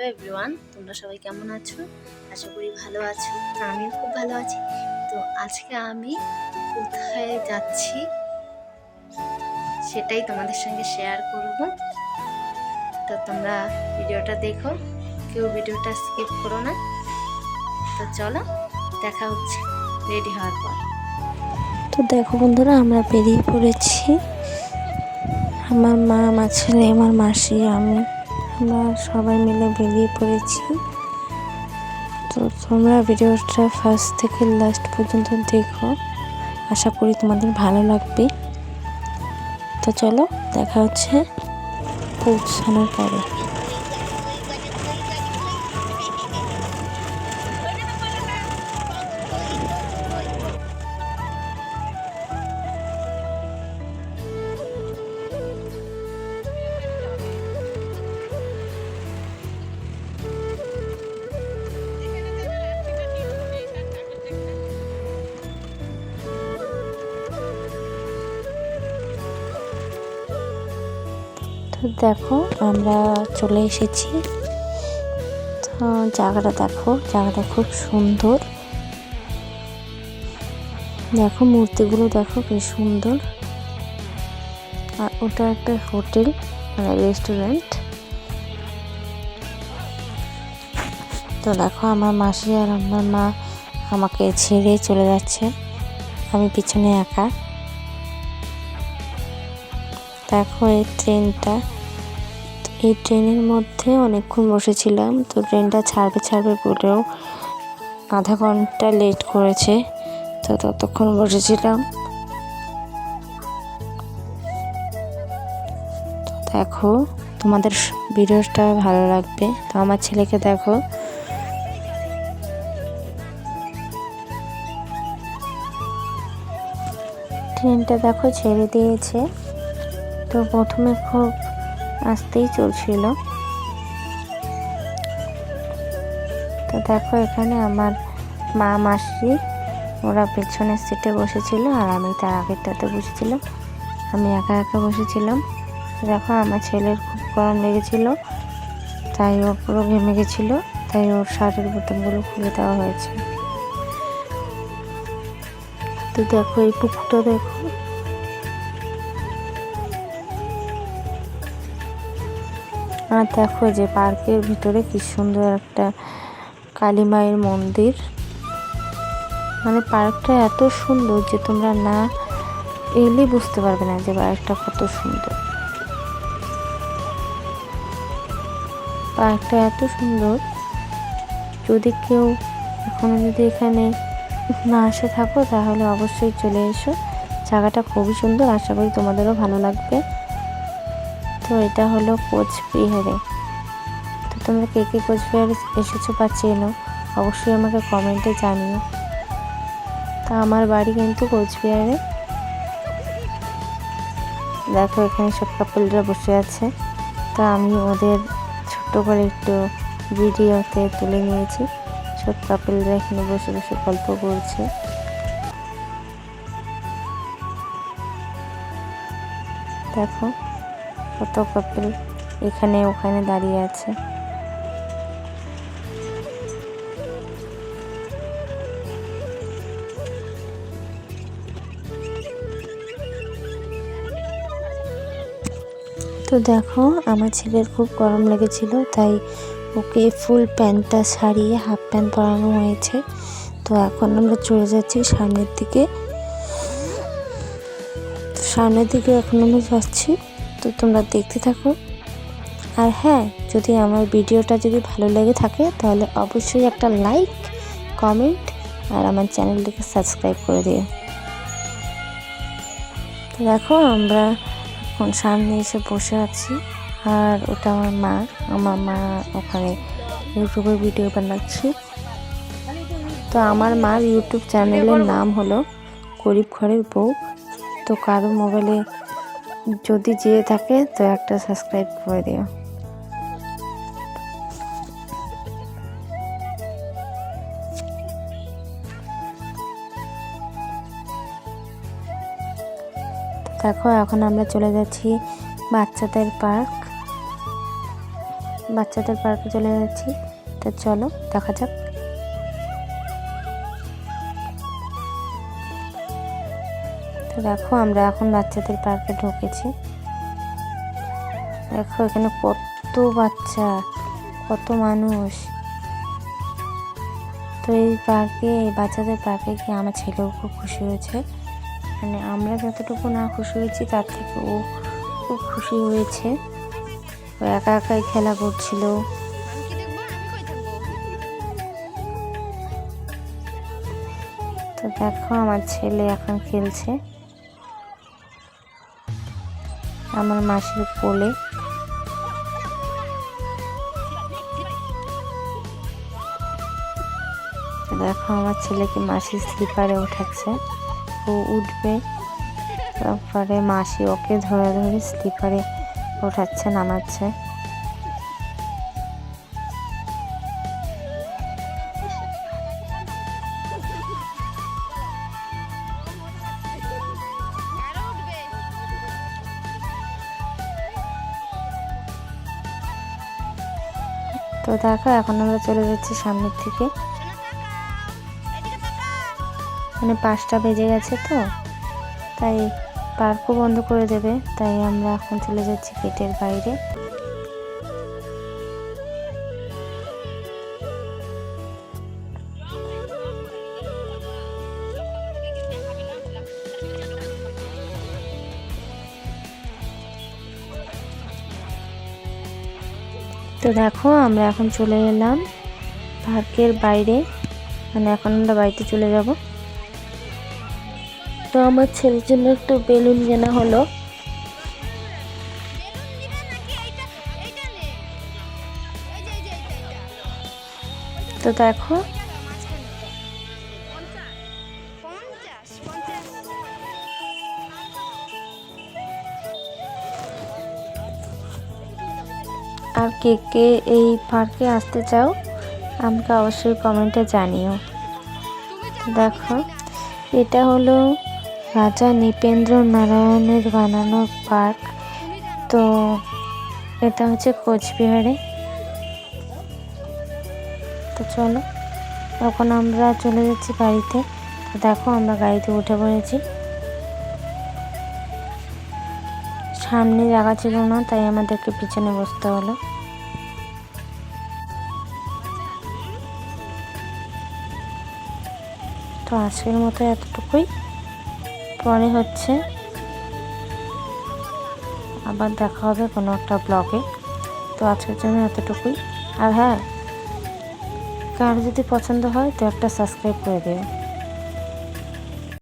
Hello everyone, তোমরা সবাই কেমন আছো? আশা করি ভালো আছো, আমিও খুব ভালো আছি। তো আজকে আমি কোথায় যাচ্ছি সেটাই তোমাদের সঙ্গে শেয়ার করব। তো তোমরা ভিডিওটা দেখো, কেউ ভিডিওটা স্কিপ করো না। তো চলো, দেখা হচ্ছে রেডি হওয়ার পর। তো দেখো বন্ধুরা, আমরা বেরিয়ে পড়েছি। আমার মা, আমার ছেলে, আমার মাসি, আমি। আমরা সবাই মিলে বেরিয়ে পড়েছি। তো তোমরা ভিডিওটা ফার্স্ট থেকে লাস্ট পর্যন্ত দেখো। আশা করি তোমাদের ভালো লাগবে। তো চলো, দেখা হচ্ছে পৌঁছানোর পরে। দেখো, আমরা চলে এসেছি। তো জায়গাটা দেখো, জায়গাটা খুব সুন্দর। দেখো, মূর্তিগুলো দেখো, কি সুন্দর। আর ওটা একটা হোটেল মানে রেস্টুরেন্ট। তো দেখো, আমার মাসি আর আমার মা আমাকে ছেড়ে চলে যাচ্ছে। আমি পিছনে একা। দেখো, এই ট্রেনটা। এই ট্রেনের মধ্যে অনেকক্ষণ বসেছিলাম। তো ট্রেনটা ছাড়বে ছাড়বে বলেও আধা ঘণ্টা লেট করেছে। তো ততক্ষণ বসেছিলাম। দেখো, তোমাদের ভিডিওটা ভালো লাগবে। তো আমার ছেলেকে দেখো। ট্রেনটা দেখো ছেড়ে দিয়েছে। তো প্রথমে খুব আসতেই চলছিল। তো দেখো এখানে আমার মা মাসি, ওরা পেছনের সিটে বসেছিল আর আমি তার আগেরটাতে বসেছিলাম। আমি একা একা বসেছিলাম। দেখো আমার ছেলের খুব গরম লেগেছিল, তাই ও পুরো ঘেমে গেছিল, তাই ওর শার্টের বোতামগুলো খুলে দেওয়া হয়েছে। তো দেখো এই পুকুরটা দেখো আর দেখো যে পার্কের ভিতরে কি সুন্দর একটা কালী মায়ের মন্দির। মানে পার্কটা এত সুন্দর যে তোমরা না এলে বুঝতে পারবে না যে পার্কটা কত সুন্দর। পার্কটা এত সুন্দর, যদি কেউ এখনও যদি এখানে না আসে থাকো, তাহলে অবশ্যই চলে এসো। জায়গাটা খুবই সুন্দর, আশা করি তোমাদেরও ভালো লাগবে। তো এটা হলো কোচবিহারে। তো তোমরা কে কে কোচবিহারে এসেছ বা চেনো, অবশ্যই আমাকে কমেন্টে জানিও। তা আমার বাড়ি কিন্তু কোচবিহারে। দেখো, এখানে সব কাপলরা বসে আছে। তা আমি ওদের ছোট্ট করে একটু ভিডিওতে তুলে নিয়েছি। সব কাপলরা এখানে বসে বসে গল্প করছে। দেখো। কত কাপল এখানে ওখানে দাঁড়িয়ে আছে। তো দেখো, আমার ছেলের খুব গরম লেগেছিল, তাই ওকে ফুল প্যান্টটা সারিয়ে হাফ প্যান্ট পরানো হয়েছে। তো এখন আমরা চলে যাচ্ছি সামনের দিকে। সামনের দিকে এখন আমরা যাচ্ছি। তো তোমরা দেখতে থাকো। আর হ্যাঁ যদি আমার ভিডিওটা যদি ভালো লেগে থাকে, তাহলে অবশ্যই একটা লাইক কমেন্ট আর আমার চ্যানেলটিকে সাবস্ক্রাইব করে দিও। দেখো, আমরা এখন সামনে এসে বসে আছি। আর ওটা আমার মা আমার মা ওখানে ইউটিউবে ভিডিও বানাচ্ছে। তো আমার মার ইউটিউব চ্যানেলের নাম হলো গরিব ঘরের বউ। তো কারও মোবাইলে যদি যেয়ে থাকে, তো একটা সাবস্ক্রাইব করে দিও। দেখো, এখন আমরা চলে যাচ্ছি বাচ্চাদের পার্ক। বাচ্চাদের পার্কে চলে যাচ্ছি। তো চলো, দেখা যাক। দেখো আমরা এখন বাচ্চাদের পার্কে ঢুকেছি। দেখো, এখানে কত বাচ্চা, কত মানুষ। তো এই পার্কে বাচ্চাদের পার্কে গিয়ে আমার ছেলেও খুব খুশি হয়েছে। মানে আমরা যতটুকু না খুশি হয়েছি, তার থেকে ও খুব খুশি হয়েছে। ও একা একাই খেলা করছিল। তো দেখো, আমার ছেলে এখন খেলছে। আমার মাসির কোলে। দেখো, আমার ছেলেকে মাসি স্লিপারে উঠাচ্ছে। ও উঠবে, তারপরে মাসি ওকে ধরে ধরে স্লিপারে ওঠাচ্ছে, নামাচ্ছে। তো দেখো, এখন আমরা চলে যাচ্ছি সামনের থেকে মানে পাঁচটা বেজে গেছে তো, তাই পার্কও বন্ধ করে দেবে, তাই আমরা এখন চলে যাচ্ছি গেটের বাইরে। তো দেখো, আমরা এখন চলে এলাম পার্কের বাইরে। মানে এখন আমরা বাড়িতে চলে যাব। তো আমার ছেলের জন্য একটু বেলুন কেনা হলো। তো নিবে আর কে কে এই পার্কে আসতে চাও, আমাকে অবশ্যই কমেন্টে জানিও। দেখো, এটা হলো রাজা নৃপেন্দ্র নারায়ণের বানানো পার্ক। তো এটা হচ্ছে কোচবিহারে। তো চলো, এখন আমরা চলে যাচ্ছি গাড়িতে। তো দেখো, আমরা গাড়িতে উঠে পড়েছি। সামনে জায়গা ছিল না, তাই আমাদেরকে পিছনে বসতে হলো। তো আজকের মতো এতটুকুই। পরে হচ্ছে আবার দেখা হবে কোনো একটা ব্লগে তো আজকের জন্য এতটুকুই। আর হ্যাঁ কার যদি পছন্দ হয় তো একটা সাবস্ক্রাইব করে দিও।